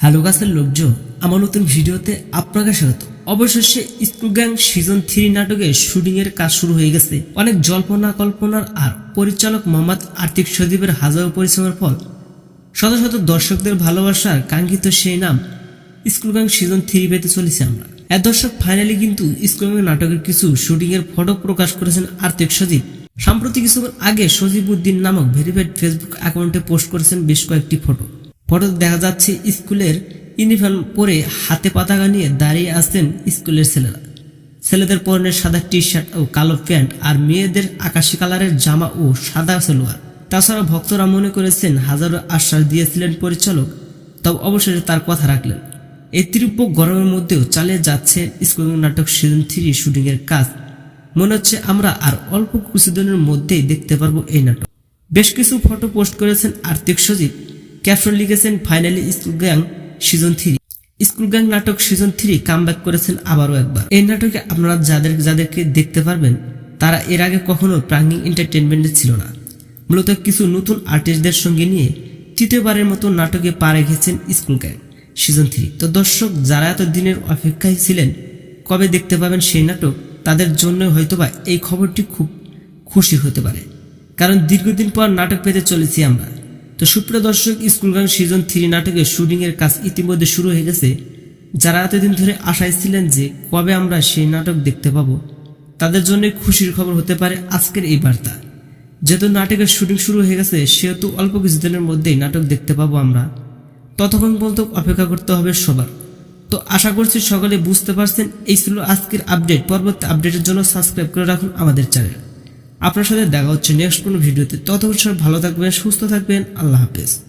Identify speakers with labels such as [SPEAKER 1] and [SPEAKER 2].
[SPEAKER 1] Hello গাছের লোকজন, আমার নতুন ভিডিওতে আপনাকে স্বাগত। অবশেষে স্কুল গ্যাং সিজন থ্রি নাটকের শুটিং এর কাজ শুরু হয়ে গেছে। অনেক জল্পনা কল্পনার আর পরিচালক মোহাম্মদ আর্থিক সদীপের হাজারো পরিশ্রমের ফল। শত শত দর্শকদের ভালোবাসার কাঙ্ক্ষিত সেই নাম স্কুল গ্যাং সিজন থ্রি পেতে চলেছে আমরা। এক দর্শক ফাইনালি কিন্তু স্কুল গ্যাং নাটকের কিছু শুটিং এর ফটো প্রকাশ করেছেন আর্থিক সজীব। সাম্প্রতিক কিছুক্ষণ আগে সজীব উদ্দিন নামক ভেরিফাইড ফেসবুক অ্যাকাউন্টে পোস্ট করেছেন বেশ কয়েকটি ফটো। ফটোতে দেখা যাচ্ছে স্কুলের ইউনিফর্ম পরে হাতে পতাকা নিয়ে দাঁড়িয়ে আছেন স্কুলের ছেলেরা। ছেলেদের পরনে সাদা টি শার্ট ও কালো প্যান্ট আর মেয়েদের আকাশি কালারের জামা ও সাদা সালোয়ার। তাছাড়া ভক্তরা মনে করেছেন হাজারো আশ্বাস দিয়েছিলেন পরিচালক, তবে অবশেষে তার কথা রাখলেন। এই তীব্র গরমের মধ্যেও চালিয়ে যাচ্ছে স্কুল নাটক সিজন থ্রি শুটিংয়ের কাজ। মনে হচ্ছে আমরা আর অল্প কিছুদিনের মধ্যেই দেখতে পারব এই নাটক। বেশ কিছু ফটো পোস্ট করেছেন আর্থিক সজীব ক্যাপশন লিখেছেন finally school gang season three. School gang নাটক সিজন থ্রি কাম করেছেন আবারও একবার। এই নাটকে আপনারা যাদের যাদেরকে দেখতে পারবেন, তারা এর আগে কখনো প্রাঙ্গিং এন্টারটেনমেন্টে ছিল না। মূলত কিছু নতুন আর্টিস্টদের সঙ্গে নিয়ে তৃতীয়বারের মতো নাটকে পা রেখেছেন স্কুল গ্যাং সিজন থ্রি। তো দর্শক, যারা এত দিনের অপেক্ষায় ছিলেন, কবে দেখতে পাবেন সেই নাটক, তাদের জন্য হয়তোবা এই খবরটি খুব খুশি হতে পারে। কারণ দীর্ঘদিন পর নাটক পেতে চলেছি আমরা। তো সুপ্রিয় দর্শক, স্কুল গান সিজন থ্রি নাটকের শুটিং এর কাজ ইতিমধ্যে শুরু হয়ে গেছে। যারা এতদিন ধরে আশায় ছিলেন যে কবে আমরা সেই নাটক দেখতে পাবো, তাদের জন্য খুশির খবর হতে পারে আজকের এই বার্তা। যেহেতু নাটকের শুটিং শুরু হয়ে গেছে, সেহেতু অল্প কিছুদিনের মধ্যেই নাটক দেখতে পাবো আমরা। ততক্ষণ পর্যন্ত অপেক্ষা করতে হবে সবার। তো আশা করছি সকলে বুঝতে পারছেন, এই ছিল আজকের আপডেট। পরবর্তী আপডেটের জন্য সাবস্ক্রাইব করে রাখুন আমাদের চ্যানেল। আপনার সাথে দেখা হচ্ছে নেক্সট কোনো ভিডিওতে। ততক্ষণ বছর ভালো থাকবেন, সুস্থ থাকবেন, আল্লাহ হাফেজ।